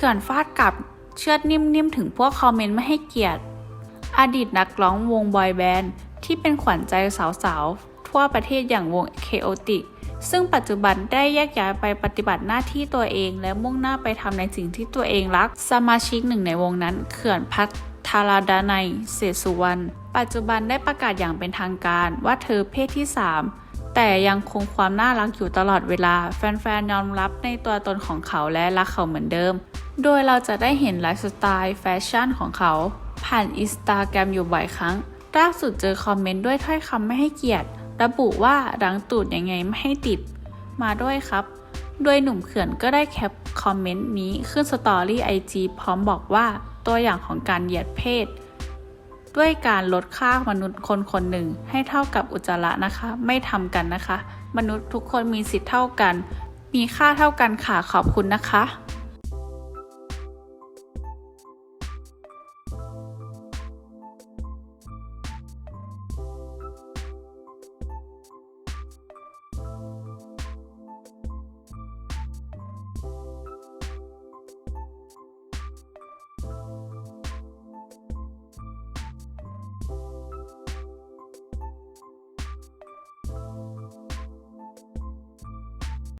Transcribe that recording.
เถื่อนฟาดกลับเชือดนิ่มๆ ถึงพวกคอมเมนต์ไม่ให้เกียรติ อดีตนักร้องวงบอยแบนด์ที่เป็นขวัญใจสาวๆ ทั่วประเทศอย่างวง Chaotic ซึ่งปัจจุบันได้แยกย้ายไปปฏิบัติหน้าที่ตัวเองและมุ่งหน้าไปทำในสิ่งที่ตัวเองรัก สมาชิกหนึ่งในวงนั้น เขื่อนพัทราดานัยเศษสุวรรณ ปัจจุบันได้ประกาศอย่างเป็นทางการว่าเธอเพศที่ 3 แต่ยังคงความน่ารักอยู่ตลอดเวลา แฟนๆยอมรับในตัวตนของเขาและรักเขาเหมือนเดิม โดยเราจะได้เห็นไลฟ์สไตล์แฟชั่นของเขา ผ่านอินสตาแกรมอยู่บ่อยครั้งล่าสุดเจอคอมเมนต์ด้วยถ้อยคำไม่ให้เกียรติ ระบุว่าดังตูดยังไงไม่ให้ติด มาด้วยครับ โดยหนุ่มเขื่อนก็ได้แคปคอมเมนต์นี้ขึ้นสตอรี่ไอจีพร้อมบอกว่าตัวอย่างของการเหยียดเพศ ด้วยการลดค่ามนุษย์คนคนหนึ่งให้เท่ากับอุจจาระนะคะ ไม่ทำกันนะคะ มนุษย์ทุกคนมีสิทธิ์เท่ากัน มีค่าเท่ากันค่ะขอบคุณนะคะ